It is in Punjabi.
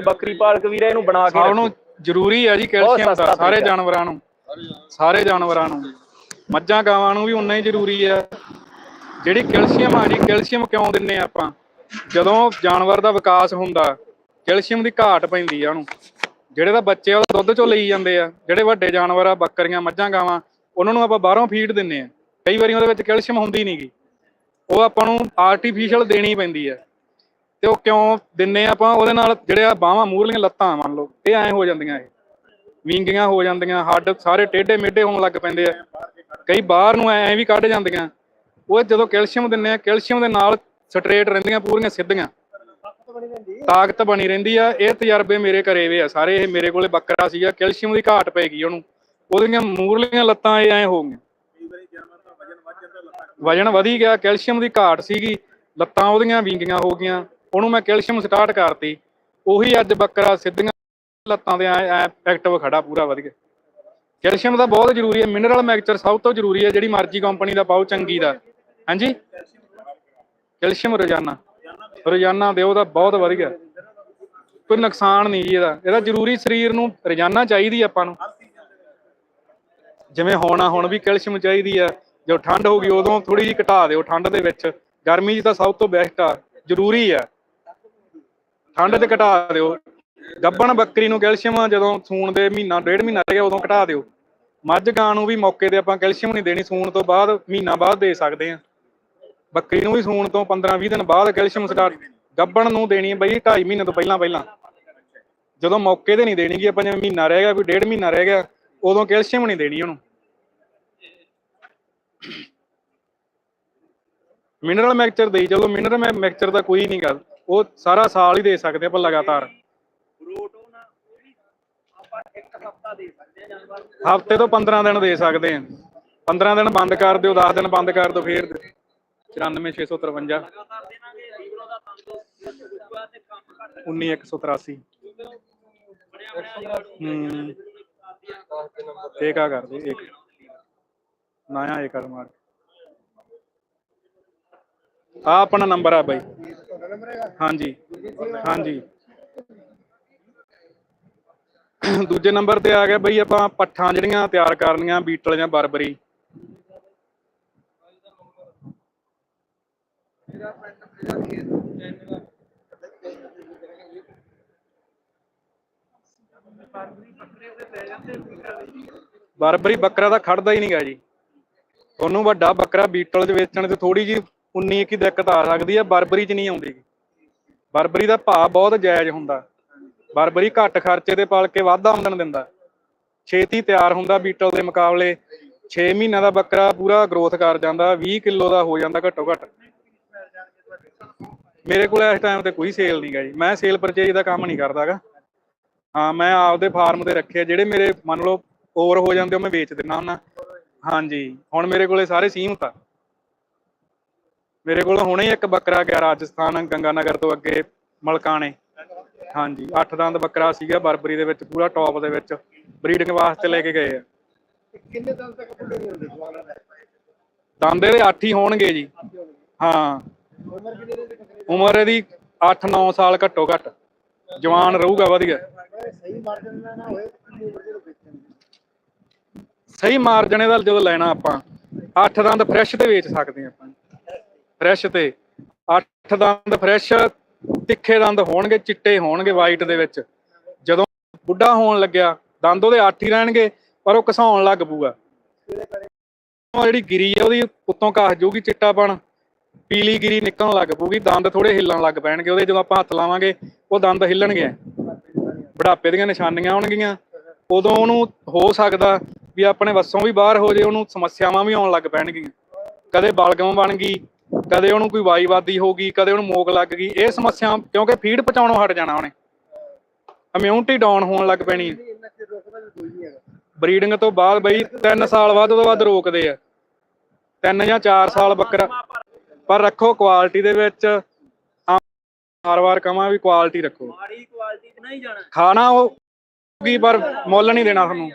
ਬੱਕਰੀ ਪਾਲਕ ਵੀਰੇ ਇਹਨੂੰ ਬਣਾ ਕੇ ਸਭ ਨੂੰ ਜ਼ਰੂਰੀ ਹੈ ਜੀ ਕੈਲਸ਼ੀਅਮ ਦਾ ਸਾਰੇ। ਜਾਨਵਰਾਂ ਨੂੰ ਸਾਰੇ ਜਾਨਵਰਾਂ ਨੂੰ। ਮੱਝਾਂ ਗਾਵਾਂ ਨੂੰ ਵੀ ਉਨਾ ਹੀ ਜ਼ਰੂਰੀ ਹੈ ਜਿਹੜੀ ਕੈਲਸ਼ੀਅਮ ਆ ਜੀ ਕੈਲਸ਼ੀਅਮ ਕਿਉਂ ਦਿੰਨੇ ਆਪਾਂ? ਜਦੋਂ ਜਾਨਵਰ ਦਾ ਵਿਕਾਸ ਹੁੰਦਾ ਕੈਲਸ਼ੀਅਮ ਦੀ ਘਾਟ ਪੈਂਦੀ ਆ ਉਹਨੂੰ। ਜਿਹੜੇ ਤਾਂ ਬੱਚੇ ਆ ਉਹ ਦੁੱਧ ਚੋਂ ਲਈ ਜਾਂਦੇ ਆ। ਜਿਹੜੇ ਵੱਡੇ ਜਾਨਵਰ ਆ ਬੱਕਰੀਆਂ ਮੱਝਾਂ ਗਾਵਾਂ ਉਹਨਾਂ ਨੂੰ ਆਪਾਂ ਬਾਹਰੋਂ ਫੀਡ ਦਿੰਨੇ ਆ। ਕਈ ਵਾਰੀ ਉਹਦੇ ਵਿੱਚ ਕੈਲਸ਼ੀਅਮ ਹੁੰਦੀ ਨਹੀਂਗੀ ਉਹ ਆਪਾਂ ਨੂੰ ਆਰਟੀਫੀਸ਼ੀਅਲ ਦੇਣੀ ਪੈਂਦੀ ਆ। ਤੇ ਉਹ ਕਿਉਂ ਦਿੰਨੇ ਆ ਆਪਾਂ? ਉਹਦੇ ਨਾਲ ਜਿਹੜੇ ਆ ਬਾਹਾਂ ਮੂਰਲੀਆਂ ਲੱਤਾਂ ਮੰਨ ਲਓ। ਇਹ ਐਂ ਹੋ ਜਾਂਦੀਆਂ ਇਹ। ਵਿੰਗੀਆਂ ਹੋ ਜਾਂਦੀਆਂ, ਹੱਡ ਸਾਰੇ ਟੇਢੇ ਮੇਢੇ ਹੋਣ ਲੱਗ ਪੈਂਦੇ ਆ। ਕਈ ਬਾਹਰ ਨੂੰ ਐ ਵੀ ਕੱਢ ਜਾਂਦੀਆਂ। ਉਹ ਜਦੋਂ ਕੈਲਸ਼ੀਅਮ ਦਿੰਨੇ ਆ, ਕੈਲਸ਼ੀਅਮ ਦੇ ਨਾਲ ਸਟਰੇਟ ਰਹਿੰਦੀਆਂ ਪੂਰੀਆਂ ਸਿੱਧੀਆਂ। ਤਾਕਤ ਬਣੀ ਰਹਿੰਦੀ ਆ। ਇਹ ਤਜਰਬੇ ਮੇਰੇ ਘਰੇ ਵੇ ਆ ਸਾਰੇ। ਇਹ ਮੇਰੇ ਕੋਲੇ ਬੱਕਰਾ ਸੀਗਾ। ਕੈਲਸ਼ੀਅਮ ਦੀ ਘਾਟ ਪੈ ਗਈ ਉਹਨੂੰ। ਉਹਦੀਆਂ ਮੂਰਲੀਆਂ ਲੱਤਾਂ ਇਹ ਐਂ ਹੋ ਗਈਆਂ। ਵਜਨ ਵਧੀ ਗਿਆ, ਕੈਲਸ਼ੀਅਮ ਦੀ ਘਾਟ ਸੀਗੀ। ਲੱਤਾਂ ਉਹਦੀਆਂ ਵਿੰਗੀਆਂ ਹੋ ਗਈਆਂ। ਉਹਨੂੰ ਮੈਂ ਕੈਲਸ਼ੀਅਮ ਸਟਾਰਟ ਕਰਤੀ, ਉਹੀ ਅੱਜ ਬੱਕਰਾ ਸਿੱਧੀਆਂ ਲੱਤਾਂ ਦੇ ਐ ਐਕਟਿਵ ਖੜਾ ਪੂਰਾ ਵਧੀਆ। ਕੈਲਸ਼ੀਅਮ ਦਾ ਬਹੁਤ ਜ਼ਰੂਰੀ ਹੈ ਮਿਨਰਲ ਮੈਕਚਰ ਸਭ ਤੋਂ ਜ਼ਰੂਰੀ ਹੈ, ਜਿਹੜੀ ਮਰਜ਼ੀ ਕੰਪਨੀ ਦਾ ਪਾਓ, ਚੰਗੀ ਦਾ। ਹਾਂਜੀ? ਕੈਲਸ਼ੀਅਮ ਰੋਜ਼ਾਨਾ ਰੋਜ਼ਾਨਾ ਦਿਓ ਤਾਂ ਬਹੁਤ ਵਧੀਆ। ਕੋਈ ਨੁਕਸਾਨ ਨਹੀਂ ਜੀ ਇਹਦਾ। ਇਹਦਾ ਜ਼ਰੂਰੀ ਸਰੀਰ ਨੂੰ ਰੋਜ਼ਾਨਾ ਚਾਹੀਦੀ ਆਪਾਂ ਨੂੰ। ਜਿਵੇਂ ਹੋਣਾ ਹੁਣ ਵੀ ਕੈਲਸ਼ੀਅਮ ਚਾਹੀਦੀ ਆ। ਜੋ ਠੰਡ ਹੋ ਗਈ, ਉਦੋਂ ਥੋੜੀ ਜਿਹੀ ਘਟਾ ਦਿਓ ਠੰਡ ਦੇ ਵਿੱਚ। ਗਰਮੀ 'ਚ ਤਾਂ ਸਭ ਤੋਂ ਬੈਸਟ ਆ, ਜ਼ਰੂਰੀ ਆ। ਠੰਡ 'ਚ ਘਟਾ ਦਿਓ। ਗੱਬਣ ਬੱਕਰੀ ਨੂੰ ਕੈਲਸ਼ੀਅਮ ਜਦੋਂ ਸੂਣ ਦੇ ਮਹੀਨਾ, ਡੇਢ ਮਹੀਨਾ ਰਹਿ ਗਿਆ, ਉਦੋਂ ਘਟਾ ਦਿਓ। ਮੱਝ ਗਾਂ ਨੂੰ ਵੀ ਮੌਕੇ ਤੇ ਆਪਾਂ ਕੈਲਸ਼ੀਅਮ ਨਹੀਂ ਦੇਣੀ, ਸੂਣ ਤੋਂ ਬਾਅਦ, ਮਹੀਨਾ ਬਾਅਦ ਦੇ ਸਕਦੇ ਆ ਬੱਕਰੀ ਨੂੰ ਵੀ ਸੂਣ ਤੋਂ 15-20 ਦਿਨ ਬਾਅਦ ਕੈਲਸ਼ੀਅਮ ਸਟਾਰਟ ਗੱਬਣ ਨੂੰ ਦੇਣੀ ਹੈ ਬਈ 2.5 ਮਹੀਨੇ ਤੋਂ ਪਹਿਲਾਂ ਪਹਿਲਾਂ। ਜਦੋਂ ਮੌਕੇ ਤੇ ਨਹੀਂ ਦੇਣੀ ਗੀ, ਆਪਾਂ ਜਿਵੇਂ ਮਹੀਨਾ ਰਹਿ ਗਿਆ, ਕੋਈ ਡੇਢ ਮਹੀਨਾ ਰਹਿ ਗਿਆ, ਉਦੋਂ ਕੈਲਸ਼ੀਅਮ ਨਹੀਂ ਦੇਣੀ ਉਹਨੂੰ। ਮਿਨਰਲ ਮੈਕਚਰ ਦੇਈ ਜਦੋਂ ਮਿਨਰਲ ਮੈਕਚਰ ਦਾ ਕੋਈ ਨਹੀਂ ਗੱਲ। ਉਹ ਸਾਰਾ ਸਾਲ ਹੀ ਦੇ ਸਕਦੇ ਆਪਾਂ ਲਗਾਤਾਰ। ਪ੍ਰੋਟੋਨ ਆਪਾਂ ਇੱਕ ਹਫਤਾ ਦੇ ਸਕਦੇ ਆ ਜਾਨਵਰ ਹਫ਼ਤੇ ਤੋਂ 15 ਦਿਨ ਦੇ ਸਕਦੇ ਆ। 15 ਦਿਨ ਬੰਦ ਕਰ ਦਿਓ 10 ਦਿਨ ਬੰਦ ਕਰ ਦਿਓ, ਫੇਰ 94653 19183 ਹੂੰ। ਇੱਕ ਆ ਕਰ ਦੇ, ਇੱਕ। ਨਾਇਆ ਇਹ ਕਰ ਮਾਰ। ਆ ਆਪਣਾ ਨੰਬਰ ਆ ਬਾਈ। ਹਾਂਜੀ। ਹਾਂਜੀ। ਦੂਜੇ ਨੰਬਰ ਤੇ ਆ ਗਿਆ ਬਈ ਆਪਾਂ ਪੱਠਾਂ ਜਿਹੜੀਆਂ ਤਿਆਰ ਕਰਨੀਆਂ, ਬੀਟਲ ਜਾਂ ਬਰਬਰੀ। ਬਰਬਰੀ ਬੱਕਰਾ ਤਾਂ ਖੜਦਾ ਹੀ ਨਹੀਂਗਾ ਜੀ। ਤੁਹਾਨੂੰ ਵੱਡਾ ਬੱਕਰਾ ਬੀਟਲ 'ਚ ਵੇਚਣ ਤੇ ਥੋੜੀ ਜੀ 19 ਕੀ ਦਿੱਕਤ ਆ ਸਕਦੀ ਹੈ, ਬਰਬਰੀ 'ਚ ਨਹੀਂ ਆਉਂਦੀ। ਬਰਬਰੀ ਦਾ ਭਾਅ ਬਹੁਤ ਜਾਇਜ਼ ਹੁੰਦਾ। ਬਰਬਰੀ ਘੱਟ ਖਰਚੇ ਤੇ ਪਾਲ ਕੇ ਵੱਧ ਆਮਦਨ ਦਿੰਦਾ। ਛੇਤੀ ਤਿਆਰ ਹੁੰਦਾ ਬੀਟਲ ਦੇ ਮੁਕਾਬਲੇ। 6 ਮਹੀਨਿਆਂ ਦਾ ਬੱਕਰਾ ਪੂਰਾ ਗਰੋਥ ਕਰ ਜਾਂਦਾ 20 ਕਿਲੋ ਦਾ ਹੋ ਜਾਂਦਾ ਘੱਟੋ ਘੱਟ। ਮੇਰੇ ਕੋਲ ਇਸ ਟਾਈਮ ਤੇ ਕੋਈ ਸੇਲ ਨਹੀਂ ਗਾ ਜੀ। ਮੈਂ ਸੇਲ ਪਰਚੇਜ ਦਾ ਕੰਮ ਨਹੀਂ ਕਰਦਾਗਾ ਹਾਂ, ਮੈਂ ਆਪਦੇ ਫਾਰਮ ਤੇ ਰੱਖੇ ਜਿਹੜੇ ਮੇਰੇ ਮੰਨ ਲਓ ਓਵਰ ਹੋ ਜਾਂਦੇ ਉਹ ਮੈਂ ਵੇਚ ਦਿੰਦਾ ਹੁੰਦਾ। ਹਾਂਜੀ, ਹੁਣ ਮੇਰੇ ਕੋਲੇ ਸਾਰੇ ਸੀਮਤ ਆ ਮੇਰੇ ਕੋਲ ਹੁਣੇ ਇੱਕ ਬੱਕਰਾ ਗਿਆ ਰਾਜਸਥਾਨ ਗੰਗਾਨਗਰ ਤੋਂ ਅੱਗੇ ਮਲਕਾਣੇ। ਹਾਂਜੀ ਅੱਠ ਦੰਦ ਬੱਕਰਾ ਸੀਗਾ ਬਰਬਰੀ ਦੇ ਵਿੱਚ ਪੂਰਾ ਟੌਪ ਦੇ ਵਿੱਚ। ਬਰੀਡਿੰਗ ਵਾਸਤੇ ਲੈ ਕੇ ਗਏ ਆ। ਕਿੰਨੇ ਦਿਨ ਤੱਕ ਪੂਰੇ ਨਹੀਂ ਹੁੰਦੇ ਸਵਾਲਾਂ ਦਾ? ਦੰਦ ਇਹਦੇ 8 ਹੀ ਹੋਣਗੇ ਜੀ। ਹਾਂ ਉਮਰ ਇਹਦੀ 8-9 ਸਾਲ ਘੱਟੋ ਘੱਟ। ਜਵਾਨ ਰਹੂਗਾ ਵਧੀਆ। ਸਹੀ ਮਾਰਜਨ ਨਾ ਹੋਏ ਸਹੀ ਮਾਰਜਨ ਇਹਦਾ ਜਦੋਂ ਲੈਣਾ ਆਪਾਂ 8 ਦੰਦ ਫਰੈਸ਼ ਤੇ ਵੇਚ ਸਕਦੇ ਆਪਾਂ। ਫਰੈਸ਼ ਤੇ। ਅੱਠ ਦੰਦ ਫਰੈਸ਼, ਤਿੱਖੇ ਦੰਦ ਹੋਣਗੇ, ਚਿੱਟੇ ਹੋਣਗੇ ਵਾਈਟ ਦੇ ਵਿੱਚ। ਜਦੋਂ ਬੁੱਢਾ ਹੋਣ ਲੱਗਿਆ, ਦੰਦ ਉਹਦੇ ਅੱਠ ਹੀ ਰਹਿਣਗੇ, ਪਰ ਉਹ ਘਸਾਉਣ ਲੱਗ ਪੂਗਾ ਜਿਹੜੀ ਗਿਰੀ ਆ, ਉਹਦੀ ਉੱਤੋਂ ਘਸ ਜੂਗੀ ਚਿੱਟਾਪਣ ਪੀਲੀ ਗਿਰੀ ਨਿਕਲਣ ਲੱਗ ਪੂਗੀ ਦੰਦ ਥੋੜੇ ਹਿੱਲਣ ਲੱਗ ਪੈਣਗੇ। ਉਹਦੇ ਜਦੋਂ ਆਪਾਂ ਹੱਥ ਲਾਵਾਂਗੇ, ਉਹ ਦੰਦ ਹਿੱਲਣਗੇ। ਬੁਢਾਪੇ ਦੀਆਂ ਨਿਸ਼ਾਨੀਆਂ ਆਉਣਗੀਆਂ। ਉਦੋਂ ਉਹਨੂੰ ਹੋ ਸਕਦਾ ਵੀ ਆਪਣੇ ਵੱਸੋਂ ਵੀ ਬਾਹਰ ਹੋ ਜੇ, ਉਹਨੂੰ ਸਮੱਸਿਆਵਾਂ ਵੀ ਆਉਣ ਲੱਗ ਪੈਣਗੀਆਂ। ਕਦੇ ਬਲਗਮ ਬਣ ਗਈ ਕਦੇ ਉਹਨੂੰ ਕੋਈ ਵਾਈਵਾਦੀ ਹੋ ਗਈ ਕਦੇ ਉਹਨੂੰ ਮੋਕ ਲੱਗ ਗਈ ਇਹ ਸਮੱਸਿਆ ਕਿਉਂਕਿ ਫੀਡ ਪਹੁੰਚਾਉਣੋਂ ਹਟ ਜਾਣਾ ਉਹਨੇ। ਇਮਿਊਨਿਟੀ ਡਾਊਨ ਹੋਣ ਲੱਗ ਪੈਣੀ ਹੈ। ਚਿਰ ਬਰੀਡਿੰਗ ਤੋਂ ਬਾਅਦ ਬਈ 3 ਸਾਲ ਬਾਅਦ ਉਹਦੇ ਬਾਅਦ ਰੋਕਦੇ ਆ। 3 ਜਾਂ 4 ਸਾਲ ਬੱਕਰਾ। ਪਰ ਰੱਖੋ ਕੁਆਲਿਟੀ ਦੇ ਵਿੱਚ। ਵਾਰ-ਵਾਰ ਕਹਾਂ ਵੀ ਕੁਆਲਿਟੀ ਰੱਖੋ। ਮਾੜੀ ਕੁਆਲਿਟੀ ਤੇ ਨਹੀਂ ਜਾਣਾ। ਖਾਣਾ ਉਹ ਕੀ ਪਰ ਮੁੱਲ ਨਹੀਂ ਦੇਣਾ ਤੁਹਾਨੂੰ